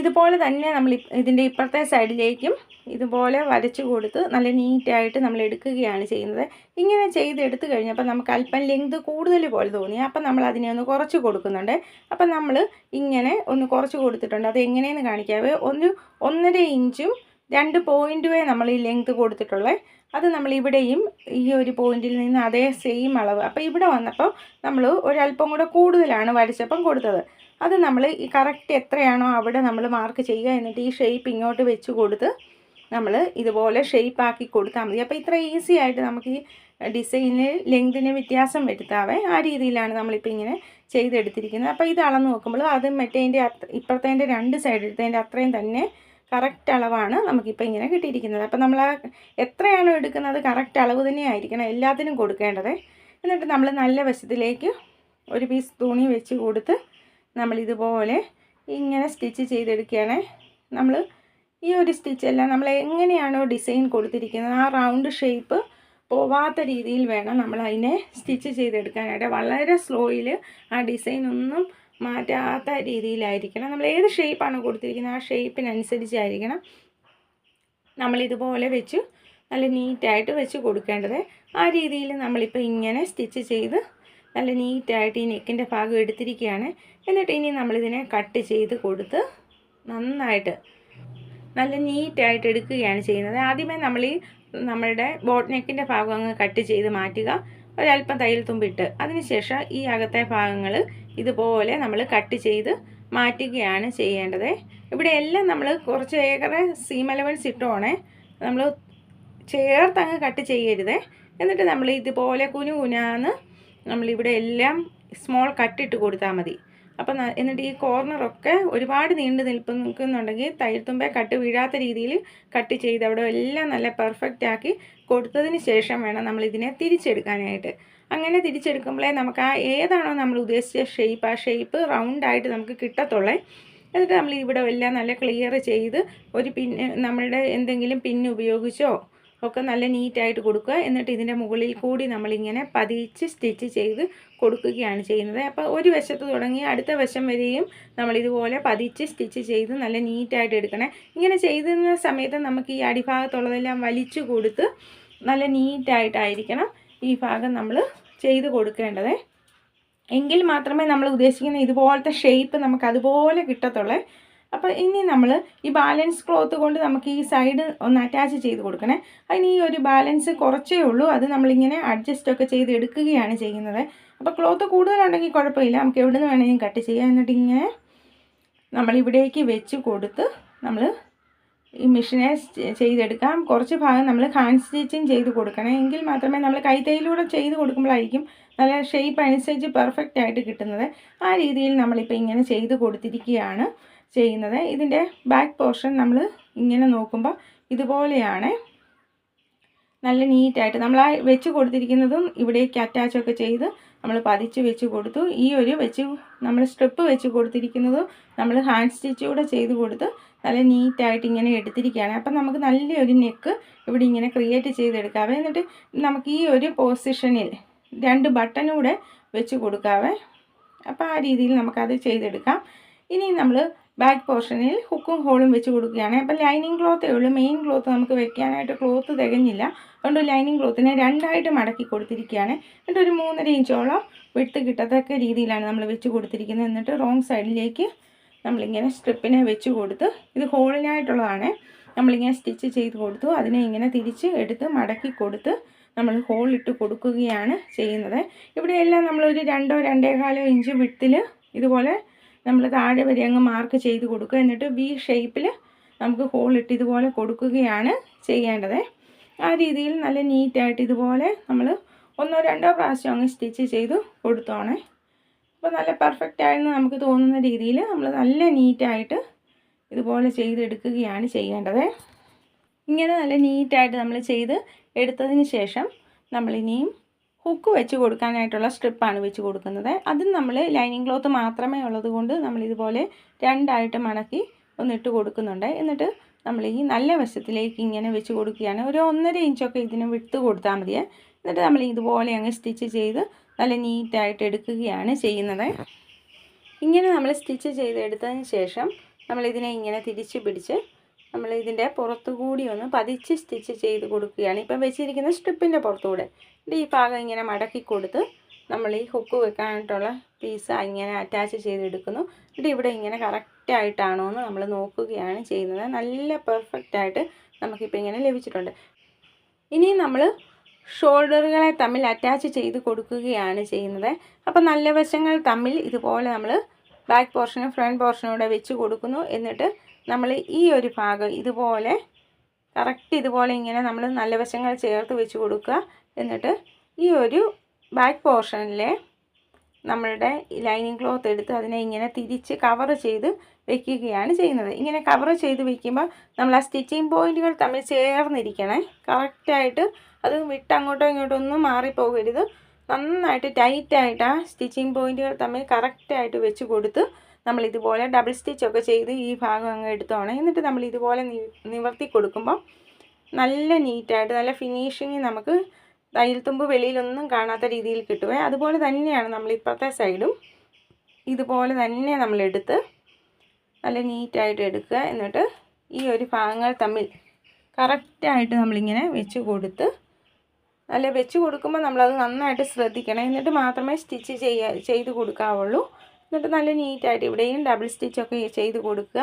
Speaker 1: ഇതുപോലെ തന്നെ നമ്മൾ ഇതിന്റെ ഇപ്പുറത്തെ സൈഡിലേക്കും ഇതുപോലെ വരച്ചു കൊടുത്ത് നല്ല നീറ്റായിട്ട് നമ്മൾ എടുക്കുകയാണ് ചെയ്യുന്നത്. ഇങ്ങനെ ചെയ്തെടുത്തു കഴിഞ്ഞപ്പോൾ നമുക്ക് അല്പം ലെങ്ത് കൂടുതൽ പോലെ തോന്നി. അപ്പം നമ്മൾ അതിനെ ഒന്ന് കുറച്ച് കൊടുക്കുന്നുണ്ട്. അപ്പം നമ്മൾ ഇങ്ങനെ ഒന്ന് കുറച്ച് കൊടുത്തിട്ടുണ്ട്. അത് എങ്ങനെയെന്ന് കാണിക്കാവേ ഒന്ന് ഒന്നര ഇഞ്ചും രണ്ട് പോയിന്റുമേ നമ്മൾ ഈ ലെങ്ത് കൊടുത്തിട്ടുള്ളത് അത് നമ്മൾ ഇവിടെയും ഈ ഒരു പോയിന്റിൽ നിന്ന് അതേ സെയിം അളവ്. അപ്പോൾ ഇവിടെ വന്നപ്പോൾ നമ്മൾ ഒരല്പം കൂടെ കൂടുതലാണ് വരച്ചപ്പം കൊടുത്തത്. അത് നമ്മൾ ഈ കറക്റ്റ് എത്രയാണോ അവിടെ നമ്മൾ മാർക്ക് ചെയ്യുക എന്നിട്ട് ഈ ഷേപ്പ് ഇങ്ങോട്ട് വെച്ച് കൊടുത്ത് നമ്മൾ ഇതുപോലെ ഷേപ്പ് ആക്കി കൊടുത്താൽ മതി. അപ്പോൾ ഇത്ര ഈസി ആയിട്ട് നമുക്ക് ഈ ഡിസൈനിൽ ലെങ്തിന് വ്യത്യാസം വരുത്താവേ ആ രീതിയിലാണ് നമ്മളിപ്പോൾ ഇങ്ങനെ ചെയ്തെടുത്തിരിക്കുന്നത്. അപ്പോൾ ഇത് അളന്ന് നോക്കുമ്പോൾ അത് മറ്റേതിന്റെ ഇപ്പുറത്തേന്റെ രണ്ട് സൈഡ് എടുത്തതിന്റെ അത്രയും തന്നെ കറക്റ്റ് അളവാണ് നമുക്കിപ്പോൾ ഇങ്ങനെ കിട്ടിയിരിക്കുന്നത്. അപ്പോൾ നമ്മൾ എത്രയാണോ എടുക്കുന്നത് കറക്റ്റ് അളവ് തന്നെ ആയിരിക്കണം എല്ലാത്തിനും കൊടുക്കേണ്ടത്. എന്നിട്ട് നമ്മൾ നല്ല വശത്തിലേക്ക് ഒരു പീസ് തുണി വെച്ച് കൊടുത്ത് നമ്മളിതുപോലെ ഇങ്ങനെ സ്റ്റിച്ച് ചെയ്തെടുക്കുകയാണ്. നമ്മൾ ഈ ഒരു സ്റ്റിച്ചെല്ലാം നമ്മൾ എങ്ങനെയാണോ ഡിസൈൻ കൊടുത്തിരിക്കുന്നത് ആ റൗണ്ട് ഷേപ്പ് പോവാത്ത രീതിയിൽ വേണം നമ്മൾ അതിനെ സ്റ്റിച്ച് ചെയ്തെടുക്കാനായിട്ട്. വളരെ സ്ലോയിൽ ആ ഡിസൈൻ ഒന്നും മാറ്റാത്ത രീതിയിലായിരിക്കണം. നമ്മൾ ഏത് ഷേപ്പാണ് കൊടുത്തിരിക്കുന്നത് ആ ഷേപ്പിനനുസരിച്ചായിരിക്കണം നമ്മളിതുപോലെ വെച്ച് നല്ല നീറ്റായിട്ട് വെച്ച് കൊടുക്കേണ്ടത്. ആ രീതിയിൽ നമ്മളിപ്പോൾ ഇങ്ങനെ സ്റ്റിച്ച് ചെയ്ത് നല്ല നീറ്റായിട്ട് ഈ നെക്കിന്റെ ഭാഗം എടുത്തിരിക്കുകയാണ്. എന്നിട്ട് ഇനി നമ്മളിതിനെ കട്ട് ചെയ്ത് കൊടുത്ത് നന്നായിട്ട് നല്ല നീറ്റായിട്ട് എടുക്കുകയാണ് ചെയ്യുന്നത്. ആദ്യമേ നമ്മൾ ഈ നമ്മളുടെ ബോട്ട് നെക്കിന്റെ ഭാഗം അങ്ങ് കട്ട് ചെയ്ത് മാറ്റുക. ഒരല്പം തയ്യൽ തുമ്പിട്ട് അതിനുശേഷം ഈ അകത്തെ ഭാഗങ്ങൾ ഇതുപോലെ നമ്മൾ കട്ട് ചെയ്ത് മാറ്റുകയാണ് ചെയ്യേണ്ടത്. ഇവിടെ എല്ലാം നമ്മൾ കുറച്ച് ഏറെ സീം അലവൻസ് ഇട്ടോണേ. നമ്മൾ ചേർത്തങ്ങ് കട്ട് ചെയ്യരുത്. എന്നിട്ട് നമ്മൾ ഇതുപോലെ കുനു കുനാന്ന് നമ്മളിവിടെ എല്ലാം സ്മോൾ കട്ടിട്ട് കൊടുത്താൽ മതി. അപ്പം എന്നിട്ട് ഈ കോർണറൊക്കെ ഒരുപാട് നീണ്ടു നിൽക്കുന്നുണ്ടെങ്കിൽ തയ്യൽത്തുമ്പെ കട്ട് വീഴാത്ത രീതിയിൽ കട്ട് ചെയ്ത് അവിടെ എല്ലാം നല്ല പെർഫെക്റ്റ് ആക്കി കൊടുത്തതിന് ശേഷം വേണം നമ്മൾ ഇതിനെ തിരിച്ചെടുക്കാനായിട്ട്. അങ്ങനെ തിരിച്ചെടുക്കുമ്പോഴേ നമുക്ക് ആ ഏതാണോ നമ്മൾ ഉദ്ദേശിച്ച ഷേപ്പ് ആ ഷേപ്പ് റൗണ്ടായിട്ട് നമുക്ക് കിട്ടത്തുള്ളേ. എന്നിട്ട് നമ്മൾ ഇവിടെ എല്ലാം നല്ല ക്ലിയർ ചെയ്ത് ഒരു പിൻ നമ്മളുടെ എന്തെങ്കിലും പിൻ ഉപയോഗിച്ചോ ഒക്കെ നല്ല നീറ്റായിട്ട് കൊടുക്കുക. എന്നിട്ട് ഇതിന്റെ മുകളിൽ കൂടി നമ്മളിങ്ങനെ പതിച്ച് സ്റ്റിച്ച് ചെയ്ത് കൊടുക്കുകയാണ് ചെയ്യുന്നത്. അപ്പോൾ ഒരു വശത്ത് തുടങ്ങി അടുത്ത വശം വരെയും നമ്മളിതുപോലെ പതിച്ച് സ്റ്റിച്ച് ചെയ്ത് നല്ല നീറ്റായിട്ട് എടുക്കണേ. ഇങ്ങനെ ചെയ്തുന്ന സമയത്ത് നമുക്ക് ഈ അടിഭാഗത്തുള്ളതെല്ലാം വലിച്ചു കൊടുത്ത് നല്ല നീറ്റായിട്ടായിരിക്കണം ഈ ഭാഗം നമ്മൾ ചെയ്ത് കൊടുക്കേണ്ടത്. എങ്കിൽ മാത്രമേ നമ്മൾ ഉദ്ദേശിക്കുന്ന ഇതുപോലത്തെ ഷേപ്പ് നമുക്ക് അതുപോലെ കിട്ടത്തുള്ളൂ. അപ്പോൾ ഇനി നമ്മൾ ഈ ബാലൻസ് ക്ലോത്ത് കൊണ്ട് നമുക്ക് ഈ സൈഡ് ഒന്ന് അറ്റാച്ച് ചെയ്ത് കൊടുക്കണേ. അതിന് ഈ ഒരു ബാലൻസ് കുറച്ചേ ഉള്ളൂ. അത് നമ്മളിങ്ങനെ അഡ്ജസ്റ്റൊക്കെ ചെയ്ത് എടുക്കുകയാണ് ചെയ്യുന്നത്. അപ്പോൾ ക്ലോത്ത് കൂടുതലുണ്ടെങ്കിൽ കുഴപ്പമില്ല. നമുക്ക് എവിടെ നിന്ന് വേണമെങ്കിലും കട്ട് ചെയ്യാം. എന്നിട്ട് ഇങ്ങനെ നമ്മളിവിടേക്ക് വെച്ച് കൊടുത്ത് നമ്മൾ ഈ മെഷീനെ ചെയ്തെടുക്കാം. കുറച്ച് ഭാഗം നമ്മൾ ഹാൻഡ് സ്റ്റിച്ചിങ് ചെയ്ത് കൊടുക്കണേ. എങ്കിൽ മാത്രമേ നമ്മൾ കൈത്തൈയിലൂടെ ചെയ്ത് കൊടുക്കുമ്പോഴായിരിക്കും നല്ല ഷേപ്പ് അനുസരിച്ച് പെർഫെക്റ്റ് ആയിട്ട് കിട്ടുന്നത്. ആ രീതിയിൽ നമ്മളിപ്പോൾ ഇങ്ങനെ ചെയ്ത് കൊടുത്തിരിക്കുകയാണ്. ചെയ്യുന്നത്. ഇതിന്റെ ബാക്ക് പോർഷൻ നമ്മൾ ഇങ്ങനെ നോക്കുമ്പോൾ ഇതുപോലെയാണ്. നല്ല നീറ്റായിട്ട് നമ്മൾ ആ വെച്ച് കൊടുത്തിരിക്കുന്നതും ഇവിടേക്ക് അറ്റാച്ചൊക്കെ ചെയ്ത് നമ്മൾ പതിച്ച് വെച്ച് കൊടുത്തു. ഈ ഒരു വെച്ച് നമ്മൾ സ്ട്രിപ്പ് വെച്ച് കൊടുത്തിരിക്കുന്നതും നമ്മൾ ഹാൻഡ് സ്റ്റിച്ചൂടെ ചെയ്ത് കൊടുത്ത് നല്ല നീറ്റായിട്ട് ഇങ്ങനെ എടുത്തിരിക്കുകയാണ്. അപ്പം നമുക്ക് നല്ലൊരു നെക്ക് ഇവിടെ ഇങ്ങനെ ക്രിയേറ്റ് ചെയ്തെടുക്കാവേ. എന്നിട്ട് നമുക്ക് ഈ ഒരു പൊസിഷനിൽ രണ്ട് ബട്ടനൂടെ വെച്ച് കൊടുക്കാവേ. അപ്പോൾ ആ രീതിയിൽ നമുക്കത് ചെയ്തെടുക്കാം. ഇനി നമ്മൾ ബാക്ക് പോർഷനിൽ ഹുക്കും ഹോളും വെച്ച് കൊടുക്കുകയാണ്. അപ്പം ലൈനിങ് ക്ലോത്തേ ഉള്ളൂ. മെയിൻ ക്ലോത്ത് നമുക്ക് വെക്കാനായിട്ട് ക്ലോത്ത് തികഞ്ഞില്ല. അതുകൊണ്ട് ലൈനിങ് ക്ലോത്തിനെ രണ്ടായിട്ട് മടക്കി കൊടുത്തിരിക്കുകയാണ്. എന്നിട്ട് ഒരു മൂന്നര ഇഞ്ചോളം വിട്ട് കിട്ടത്തക്ക രീതിയിലാണ് നമ്മൾ വെച്ച് കൊടുത്തിരിക്കുന്നത്. എന്നിട്ട് റോങ് സൈഡിലേക്ക് നമ്മളിങ്ങനെ സ്ട്രിപ്പിനെ വെച്ച് കൊടുത്ത് ഇത് ഹോളിനായിട്ടുള്ളതാണ് നമ്മളിങ്ങനെ സ്റ്റിച്ച് ചെയ്ത് കൊടുത്തു. അതിനെ ഇങ്ങനെ തിരിച്ച് എടുത്ത് മടക്കി കൊടുത്ത് നമ്മൾ ഹോളിട്ട് കൊടുക്കുകയാണ് ചെയ്യുന്നത്. ഇവിടെയെല്ലാം നമ്മളൊരു രണ്ടോ രണ്ടേകാലോ ഇഞ്ച് വിട്ടിൽ ഇതുപോലെ നമ്മൾ താഴെ വരെ അങ്ങ് മാർക്ക് ചെയ്ത് കൊടുക്കുക. എന്നിട്ട് വി ഷേപ്പിൽ നമുക്ക് ഹോൾ ഇട്ട് ഇതുപോലെ കൊടുക്കുകയാണ് ചെയ്യേണ്ടത്. ആ രീതിയിൽ നല്ല നീറ്റായിട്ട് ഇതുപോലെ നമ്മൾ ഒന്നോ രണ്ടോ പ്രാവശ്യം അങ്ങ് സ്റ്റിച്ച് ചെയ്ത് കൊടുത്തോണേ. അപ്പോൾ നല്ല പെർഫെക്റ്റ് ആയെന്ന് നമുക്ക് തോന്നുന്ന രീതിയിൽ നമ്മൾ നല്ല നീറ്റായിട്ട് ഇതുപോലെ ചെയ്തെടുക്കുകയാണ് ചെയ്യേണ്ടത്. ഇങ്ങനെ നല്ല നീറ്റായിട്ട് നമ്മൾ ചെയ്ത് എടുത്തതിന് ശേഷം നമ്മളിനിയും ഹുക്ക് വെച്ച് കൊടുക്കാനായിട്ടുള്ള സ്ട്രിപ്പാണ് വെച്ച് കൊടുക്കുന്നത്. അതും നമ്മൾ ലൈനിങ് ക്ലോത്ത് മാത്രമേ ഉള്ളത് കൊണ്ട് നമ്മളിതുപോലെ രണ്ടായിട്ട് മടക്കി ഒന്നിട്ട് കൊടുക്കുന്നുണ്ട്. എന്നിട്ട് നമ്മൾ ഈ നല്ല വശത്തിലേക്ക് ഇങ്ങനെ വെച്ച് കൊടുക്കുകയാണ്. ഒരു ഒന്നര ഇഞ്ചൊക്കെ ഇതിന് വിട്ട് കൊടുത്താൽ മതിയെ എന്നിട്ട് നമ്മൾ ഇതുപോലെ അങ്ങ് സ്റ്റിച്ച് ചെയ്ത് നല്ല നീറ്റായിട്ട് എടുക്കുകയാണ് ചെയ്യുന്നത്. ഇങ്ങനെ നമ്മൾ സ്റ്റിച്ച് ചെയ്തെടുത്തതിന് ശേഷം നമ്മളിതിനെ ഇങ്ങനെ തിരിച്ച് പിടിച്ച് നമ്മൾ ഇതിന്റെ പുറത്തുകൂടി ഒന്ന് പതിച്ച് സ്റ്റിച്ച് ചെയ്ത് കൊടുക്കുകയാണ്. ഇപ്പം വെച്ചിരിക്കുന്ന സ്ട്രിപ്പിന്റെ പുറത്തുകൂടെ ഈ ഭാഗം ഇങ്ങനെ മടക്കി കൊടുത്ത് നമ്മൾ ഈ ഹുക്ക് വെക്കാനായിട്ടുള്ള പീസ് ഇങ്ങനെ അറ്റാച്ച് ചെയ്തെടുക്കുന്നു എന്നിട്ട് ഇവിടെ ഇങ്ങനെ കറക്റ്റായിട്ടാണോ എന്ന് നമ്മൾ നോക്കുകയാണ് ചെയ്യുന്നത്. നല്ല പെർഫെക്റ്റ് ആയിട്ട് നമുക്കിപ്പോൾ ഇങ്ങനെ ലഭിച്ചിട്ടുണ്ട്. ഇനി നമ്മൾ ഷോൾഡറുകളെ തമ്മിൽ അറ്റാച്ച് ചെയ്ത് കൊടുക്കുകയാണ് ചെയ്യുന്നത്. അപ്പോൾ നല്ല വശങ്ങൾ തമ്മിൽ ഇതുപോലെ നമ്മൾ ബാക്ക് പോർഷനും ഫ്രണ്ട് പോർഷനും കൂടെ വെച്ച് കൊടുക്കുന്നു. എന്നിട്ട് നമ്മൾ ഈ ഒരു ഭാഗം ഇതുപോലെ കറക്റ്റ് ഇതുപോലെ ഇങ്ങനെ നമ്മൾ നല്ല വശങ്ങൾ ചേർത്ത് വെച്ച് കൊടുക്കുക. എന്നിട്ട് ഈ ഒരു ബാക്ക് പോർഷനിലെ നമ്മളുടെ ലൈനിങ് ക്ലോത്ത് എടുത്ത് അതിനെ ഇങ്ങനെ തിരിച്ച് കവർ ചെയ്ത് വെക്കുകയാണ് ചെയ്യുന്നത്. ഇങ്ങനെ കവർ ചെയ്ത് വെക്കുമ്പോൾ നമ്മൾ ആ സ്റ്റിച്ചിങ് പോയിന്റുകൾ തമ്മിൽ ചേർന്നിരിക്കണേ. കറക്റ്റായിട്ട് അത് വിട്ട് അങ്ങോട്ടോ ഇങ്ങോട്ടോ ഒന്നും മാറിപ്പോകരുത്. നന്നായിട്ട് ടൈറ്റായിട്ട് ആ സ്റ്റിച്ചിങ് പോയിന്റുകൾ തമ്മിൽ കറക്റ്റായിട്ട് വെച്ച് കൊടുത്ത് നമ്മൾ ഇതുപോലെ ഡബിൾ സ്റ്റിച്ചൊക്കെ ചെയ്ത് ഈ ഭാഗം അങ്ങ് എടുത്തോണം എന്നിട്ട് നമ്മൾ ഇതുപോലെ നിവർത്തി കൊടുക്കുമ്പോൾ നല്ല നീറ്റായിട്ട് നല്ല ഫിനിഷിങ് നമുക്ക് തയ്യൽത്തുമ്പ് വെളിയിലൊന്നും കാണാത്ത രീതിയിൽ കിട്ടുവേ. അതുപോലെ തന്നെയാണ് നമ്മൾ ഇപ്പുറത്തെ സൈഡും ഇതുപോലെ തന്നെ നമ്മൾ എടുത്ത് നല്ല നീറ്റായിട്ട് എടുക്കുക. എന്നിട്ട് ഈ ഒരു ഭാഗങ്ങൾ തമ്മിൽ കറക്റ്റായിട്ട് നമ്മളിങ്ങനെ വെച്ച് കൊടുത്ത് നല്ല വെച്ച് കൊടുക്കുമ്പോൾ നമ്മളത് നന്നായിട്ട് ശ്രദ്ധിക്കണം. എന്നിട്ട് മാത്രമേ സ്റ്റിച്ച് ചെയ്യാ ചെയ്ത് കൊടുക്കാവുള്ളൂ. എന്നിട്ട് നല്ല നീറ്റായിട്ട് ഇവിടെയും ഡബിൾ സ്റ്റിച്ചൊക്കെ ചെയ്ത് കൊടുക്കുക.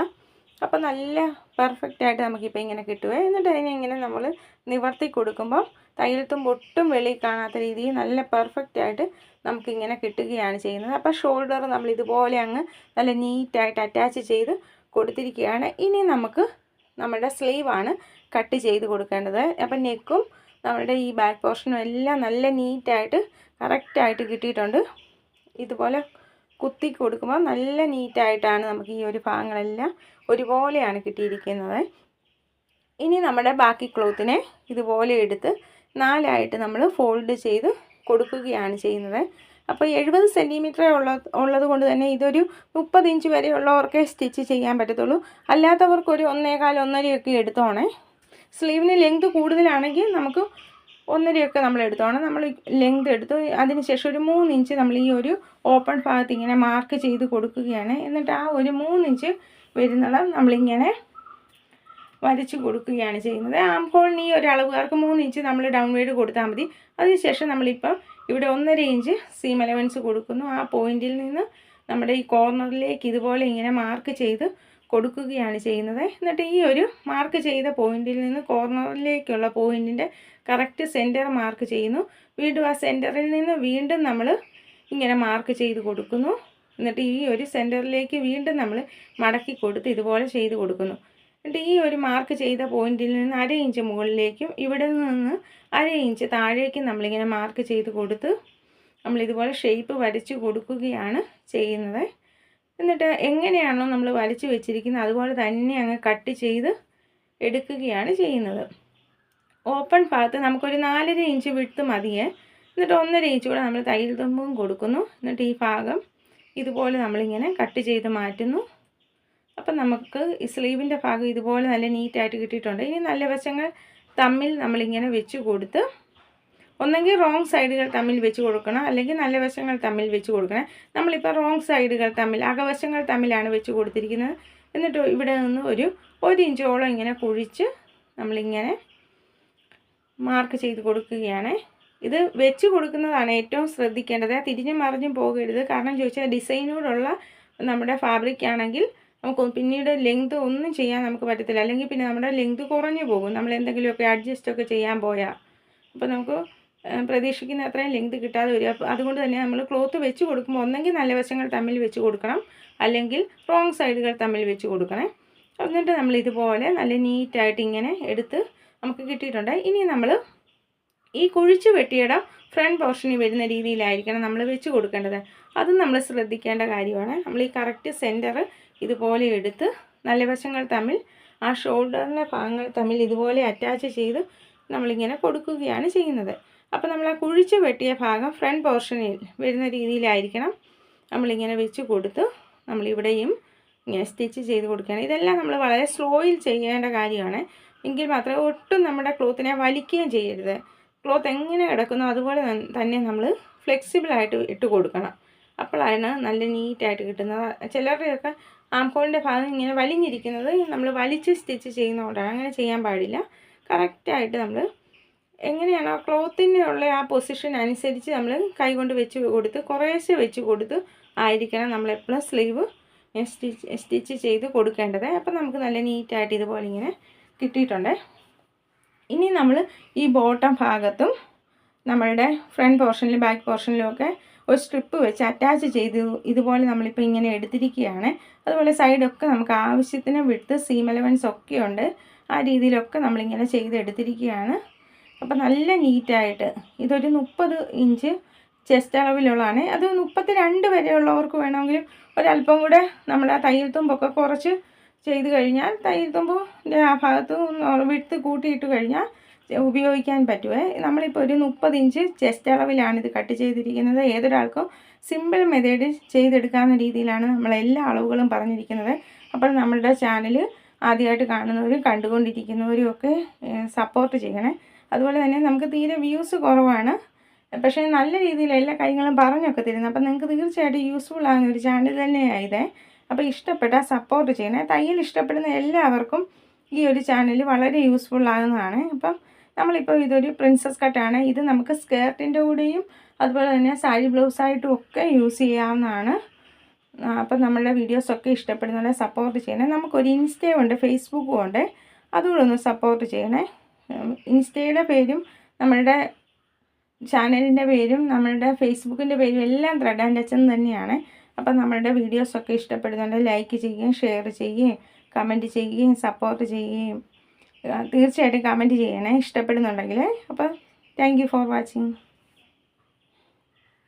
Speaker 1: അപ്പോൾ നല്ല പെർഫെക്റ്റ് ആയിട്ട് നമുക്കിപ്പോൾ ഇങ്ങനെ കിട്ടുവേ. എന്നിട്ട് അതിനെ ഇങ്ങനെ നമ്മൾ നിവർത്തി കൊടുക്കുമ്പോൾ തയ്യലത്തും ഒട്ടും വെളി കാണാത്ത രീതിയിൽ നല്ല പെർഫെക്റ്റ് ആയിട്ട് നമുക്കിങ്ങനെ കിട്ടുകയാണ് ചെയ്യുന്നത്. അപ്പോൾ ഷോൾഡർ നമ്മൾ ഇതുപോലെ അങ്ങ് നല്ല നീറ്റായിട്ട് അറ്റാച്ച് ചെയ്ത് കൊടുത്തിരിക്കുകയാണ്. ഇനി നമുക്ക് നമ്മുടെ സ്ലീവാണ് കട്ട് ചെയ്ത് കൊടുക്കേണ്ടത്. അപ്പം നെക്കും നമ്മുടെ ഈ ബാക്ക് പോർഷനും എല്ലാം നല്ല നീറ്റായിട്ട് കറക്റ്റായിട്ട് കിട്ടിയിട്ടുണ്ട്. ഇതുപോലെ കുത്തി കൊടുക്കുമ്പോൾ നല്ല നീറ്റായിട്ടാണ് നമുക്ക് ഈ ഒരു ഭാഗങ്ങളെല്ലാം ഒരുപോലെയാണ് കിട്ടിയിരിക്കുന്നത്. ഇനി നമ്മുടെ ബാക്കി ക്ലോത്തിനെ ഇതുപോലെ എടുത്ത് നാലായിട്ട് നമ്മൾ ഫോൾഡ് ചെയ്ത് കൊടുക്കുകയാണ് ചെയ്യുന്നത്. അപ്പോൾ എഴുപത് സെന്റിമീറ്റർ ഉള്ള ഉള്ളത് കൊണ്ട് തന്നെ ഇതൊരു മുപ്പത് ഇഞ്ച് വരെയുള്ളവർക്കേ സ്റ്റിച്ച് ചെയ്യാൻ പറ്റത്തുള്ളൂ. അല്ലാത്തവർക്ക് ഒരു ഒന്നേകാൽ ഒന്നരയൊക്കെ എടുത്തോണേ. സ്ലീവിന് ലെങ്ത് കൂടുതലാണെങ്കിൽ നമുക്ക് ഒന്നരയൊക്കെ നമ്മൾ എടുത്തോണം. നമ്മൾ ലെങ്ത് എടുത്തു. അതിനുശേഷം ഒരു മൂന്ന് ഇഞ്ച് നമ്മൾ ഈ ഒരു ഓപ്പൺ ഭാഗത്ത് ഇങ്ങനെ മാർക്ക് ചെയ്ത് കൊടുക്കുകയാണ്. എന്നിട്ട് ആ ഒരു മൂന്ന് ഇഞ്ച് വരുന്നിടം നമ്മളിങ്ങനെ വരച്ച് കൊടുക്കുകയാണ് ചെയ്യുന്നത്. ആം ഹോളിന് ഈ ഒരു അളവുകാർക്ക് മൂന്ന് ഇഞ്ച് നമ്മൾ ഡൗൺ വേഡ് കൊടുത്താൽ മതി. അതിനുശേഷം നമ്മളിപ്പം ഇവിടെ ഒന്നര ഇഞ്ച് സീം അലവൻസ് കൊടുക്കുന്നു. ആ പോയിന്റിൽ നിന്ന് നമ്മുടെ ഈ കോർണറിലേക്ക് ഇതുപോലെ ഇങ്ങനെ മാർക്ക് ചെയ്ത് കൊടുക്കുകയാണ് ചെയ്യുന്നത്. എന്നിട്ട് ഈ ഒരു മാർക്ക് ചെയ്ത പോയിന്റിൽ നിന്ന് കോർണറിലേക്കുള്ള പോയിന്റിന്റെ കറക്റ്റ് സെന്റർ മാർക്ക് ചെയ്യുന്നു. വീണ്ടും ആ സെന്ററിൽ നിന്ന് വീണ്ടും നമ്മൾ ഇങ്ങനെ മാർക്ക് ചെയ്ത് കൊടുക്കുന്നു. എന്നിട്ട് ഈ ഒരു സെന്ററിലേക്ക് വീണ്ടും നമ്മൾ മടക്കി കൊടുത്ത് ഇതുപോലെ ചെയ്ത് കൊടുക്കുന്നു. എന്നിട്ട് ഈ ഒരു മാർക്ക് ചെയ്ത പോയിന്റിൽ നിന്ന് അര ഇഞ്ച് മുകളിലേക്കും ഇവിടെ നിന്ന് അര ഇഞ്ച് താഴേക്കും നമ്മളിങ്ങനെ മാർക്ക് ചെയ്ത് കൊടുത്ത് നമ്മളിതുപോലെ ഷേപ്പ് വരച്ച് കൊടുക്കുകയാണ് ചെയ്യുന്നത്. എന്നിട്ട് എങ്ങനെയാണോ നമ്മൾ വരച്ച് വെച്ചിരിക്കുന്നത് അതുപോലെ തന്നെ അങ്ങ് കട്ട് ചെയ്ത് എടുക്കുകയാണ് ചെയ്യുന്നത്. ഓപ്പൺ ഭാഗത്ത് നമുക്കൊരു നാലര ഇഞ്ച് വിട്ട് മതിയെ. എന്നിട്ട് ഒന്നര ഇഞ്ച് കൂടെ നമ്മൾ തയ്യൽ തുമ്പും കൊടുക്കുന്നു. എന്നിട്ട് ഈ ഭാഗം ഇതുപോലെ നമ്മളിങ്ങനെ കട്ട് ചെയ്ത് മാറ്റുന്നു. അപ്പം നമുക്ക് ഈ സ്ലീവിന്റെ ഭാഗം ഇതുപോലെ നല്ല നീറ്റായിട്ട് കിട്ടിയിട്ടുണ്ട്. ഇനി നല്ല വശങ്ങൾ തമ്മിൽ നമ്മളിങ്ങനെ വെച്ച് കൊടുത്ത് ഒന്നെങ്കിൽ റോങ് സൈഡുകൾ തമ്മിൽ വെച്ച് കൊടുക്കണം. അല്ലെങ്കിൽ നല്ല വശങ്ങൾ തമ്മിൽ വെച്ച് കൊടുക്കണം. നമ്മളിപ്പോൾ റോങ് സൈഡുകൾ തമ്മിൽ അകവശങ്ങൾ തമ്മിലാണ് വെച്ച് കൊടുത്തിരിക്കുന്നത്. എന്നിട്ട് ഇവിടെ നിന്ന് ഒരു ഒരു ഇഞ്ചോളം ഇങ്ങനെ കുഴിച്ച് നമ്മളിങ്ങനെ മാർക്ക് ചെയ്ത് കൊടുക്കുകയാണ്. ഇത് വെച്ച് കൊടുക്കുന്നതാണ് ഏറ്റവും ശ്രദ്ധിക്കേണ്ടത്. തിരിഞ്ഞും മറിഞ്ഞും പോകരുത്. കാരണം ചോദിച്ചാൽ ഡിസൈനോടുള്ള നമ്മുടെ ഫാബ്രിക് ആണെങ്കിൽ നമുക്ക് പിന്നീട് ലെങ്ത് ഒന്നും ചെയ്യാൻ നമുക്ക് പറ്റത്തില്ല. അല്ലെങ്കിൽ പിന്നെ നമ്മുടെ ലെങ്ത് കുറഞ്ഞു പോകും. നമ്മൾ എന്തെങ്കിലുമൊക്കെ അഡ്ജസ്റ്റ് ഒക്കെ ചെയ്യാൻ പോയാൽ അപ്പോൾ നമുക്ക് പ്രതീക്ഷിക്കുന്ന അത്രയും ലെങ്ത് കിട്ടാതെ വരും. അപ്പോൾ അതുകൊണ്ട് തന്നെ നമ്മൾ ക്ലോത്ത് വെച്ച് കൊടുക്കുമ്പോൾ ഒന്നെങ്കിൽ നല്ല വശങ്ങൾ തമ്മിൽ വെച്ച് കൊടുക്കണം. അല്ലെങ്കിൽ റോങ് സൈഡുകൾ തമ്മിൽ വെച്ച് കൊടുക്കണം. എന്നിട്ട് നമ്മൾ ഇതുപോലെ നല്ല നീറ്റായിട്ട് ഇങ്ങനെ എടുത്ത് നമുക്ക് കിട്ടിയിട്ടുണ്ട്. ഇനി നമ്മൾ ഈ കുഴിച്ച് വെട്ടിയിടം ഫ്രണ്ട് പോർഷനിൽ വരുന്ന രീതിയിലായിരിക്കണം നമ്മൾ വെച്ച് കൊടുക്കേണ്ടത്. അതും നമ്മൾ ശ്രദ്ധിക്കേണ്ട കാര്യമാണ്. നമ്മൾ ഈ കറക്റ്റ് സെന്റർ ഇതുപോലെ എടുത്ത് നല്ല വശങ്ങൾ തമ്മിൽ ആ ഷോൾഡറിന്റെ ഭാഗങ്ങൾ തമ്മിൽ ഇതുപോലെ അറ്റാച്ച് ചെയ്ത് നമ്മളിങ്ങനെ കൊടുക്കുകയാണ് ചെയ്യുന്നത്. അപ്പോൾ നമ്മൾ ആ കുഴിച്ച് വെട്ടിയ ഭാഗം ഫ്രണ്ട് പോർഷനിൽ വരുന്ന രീതിയിലായിരിക്കണം നമ്മളിങ്ങനെ വെച്ച് കൊടുത്ത് നമ്മളിവിടെയും ഇങ്ങനെ സ്റ്റിച്ച് ചെയ്ത് കൊടുക്കുകയാണ്. ഇതെല്ലാം നമ്മൾ വളരെ സ്ലോയിൽ ചെയ്യേണ്ട കാര്യമാണ്. എങ്കിൽ മാത്രമേ ഒട്ടും നമ്മുടെ ക്ലോത്തിനെ വലിക്കുകയും ചെയ്യരുത്. ക്ലോത്ത് എങ്ങനെ കിടക്കുന്നോ അതുപോലെ തന്നെ നമ്മൾ ഫ്ലെക്സിബിളായിട്ട് ഇട്ട് കൊടുക്കണം. അപ്പോഴാണ് നല്ല നീറ്റായിട്ട് കിട്ടുന്നത്. ചിലരുടെയൊക്കെ ആംഹോളിന്റെ ഭാഗം ഇങ്ങനെ വലിഞ്ഞിരിക്കുന്നത് നമ്മൾ വലിച്ച് സ്റ്റിച്ച് ചെയ്യുന്നതുകൊണ്ടാണ്. അങ്ങനെ ചെയ്യാൻ പാടില്ല. കറക്റ്റായിട്ട് നമ്മൾ എങ്ങനെയാണോ ക്ലോത്തിനുള്ള ആ പൊസിഷൻ അനുസരിച്ച് നമ്മൾ കൈകൊണ്ട് വെച്ച് കൊടുത്ത് കുറേശ്ശെ വെച്ച് കൊടുത്ത് ആയിരിക്കണം നമ്മളെപ്പോഴും സ്ലീവ് സ്റ്റിച്ച് സ്റ്റിച്ച് ചെയ്ത് കൊടുക്കേണ്ടത്. അപ്പം നമുക്ക് നല്ല നീറ്റായിട്ട് ഇതുപോലെ ഇങ്ങനെ കിട്ടിയിട്ടുണ്ട്. ഇനി നമ്മൾ ഈ ബോട്ടം ഭാഗത്തും നമ്മളുടെ ഫ്രണ്ട് പോർഷനിലും ബാക്ക് പോർഷനിലും ഒക്കെ ഒരു സ്ട്രിപ്പ് വെച്ച് അറ്റാച്ച് ചെയ്ത് ഇതുപോലെ നമ്മളിപ്പോൾ ഇങ്ങനെ എടുത്തിരിക്കുകയാണ്. അതുപോലെ സൈഡൊക്കെ നമുക്ക് ആവശ്യത്തിന് വിട്ട് സീം എലവൻസ് ഒക്കെ ഉണ്ട്. ആ രീതിയിലൊക്കെ നമ്മളിങ്ങനെ ചെയ്തെടുത്തിരിക്കുകയാണ് അപ്പോൾ നല്ല നീറ്റായിട്ട് ഇതൊരു മുപ്പത് ഇഞ്ച് ചെസ്റ്റ് അളവിലുള്ളതാണ്. അത് മുപ്പത്തി രണ്ട് വരെയുള്ളവർക്ക് വേണമെങ്കിലും ഒരല്പം കൂടെ നമ്മുടെ തയ്യൽ തുമ്പൊക്കെ കുറച്ച് ചെയ്ത് കഴിഞ്ഞാൽ തയ്യൽ തുമ്പിന്റെ ആ ഭാഗത്ത് വിട്ട് കൂട്ടിയിട്ട് കഴിഞ്ഞാൽ ഉപയോഗിക്കാൻ പറ്റുമേ നമ്മളിപ്പോൾ ഒരു മുപ്പത് ഇഞ്ച് ചെസ്റ്റ് അളവിലാണ് ഇത് കട്ട് ചെയ്തിരിക്കുന്നത്. ഏതൊരാൾക്കും സിമ്പിൾ മെത്തേഡ് ചെയ്തെടുക്കാവുന്ന രീതിയിലാണ് നമ്മൾ എല്ലാ അളവുകളും പറഞ്ഞിരിക്കുന്നത്. അപ്പോൾ നമ്മളുടെ ചാനൽ ആദ്യമായിട്ട് കാണുന്നവരും കണ്ടുകൊണ്ടിരിക്കുന്നവരും ഒക്കെ സപ്പോർട്ട് ചെയ്യണേ. അതുപോലെ തന്നെ നമുക്ക് തീരെ വ്യൂസ് കുറവാണ്. പക്ഷേ നല്ല രീതിയിൽ എല്ലാ കാര്യങ്ങളും പറഞ്ഞൊക്കെ തരുന്നത് അപ്പം നിങ്ങൾക്ക് തീർച്ചയായിട്ടും യൂസ്ഫുൾ ആകുന്ന ഒരു ചാനൽ തന്നെയായത് അപ്പോൾ ഇഷ്ടപ്പെട്ടാൽ സപ്പോർട്ട് ചെയ്യണേ. തയ്യൽ ഇഷ്ടപ്പെടുന്ന എല്ലാവർക്കും ഈ ഒരു ചാനൽ വളരെ യൂസ്ഫുൾ ആകുന്നതാണ്. അപ്പം നമ്മളിപ്പോൾ ഇതൊരു പ്രിൻസസ് കട്ടാണ് ഇത് നമുക്ക് സ്കേർട്ടിന്റെ കൂടെയും അതുപോലെ തന്നെ സാരി ബ്ലൗസായിട്ടും ഒക്കെ യൂസ് ചെയ്യാവുന്നതാണ്. അപ്പം നമ്മളുടെ വീഡിയോസൊക്കെ ഇഷ്ടപ്പെടുന്നവരെ സപ്പോർട്ട് ചെയ്യണേ. നമുക്കൊരു ഇൻസ്റ്റയും ഉണ്ട് ഫേസ്ബുക്കും ഉണ്ട്. അതുകൂടെ ഒന്ന് സപ്പോർട്ട് ചെയ്യണേ. ഇൻസ്റ്റയുടെ പേരും നമ്മളുടെ ചാനലിന്റെ പേരും നമ്മളുടെ ഫേസ്ബുക്കിന്റെ പേരും എല്ലാം ത്രെഡ് ആൻഡ് തന്നെയാണ്. അപ്പം നമ്മളുടെ വീഡിയോസൊക്കെ ഇഷ്ടപ്പെടുന്നുണ്ട് ലൈക്ക് ചെയ്യുകയും ഷെയർ ചെയ്യുകയും കമന്റ് ചെയ്യുകയും സപ്പോർട്ട് ചെയ്യുകയും തീർച്ചയായിട്ടും കമന്റ് ചെയ്യണേ ഇഷ്ടപ്പെടുന്നുണ്ടെങ്കിൽ അപ്പോൾ താങ്ക് ഫോർ വാച്ചിങ്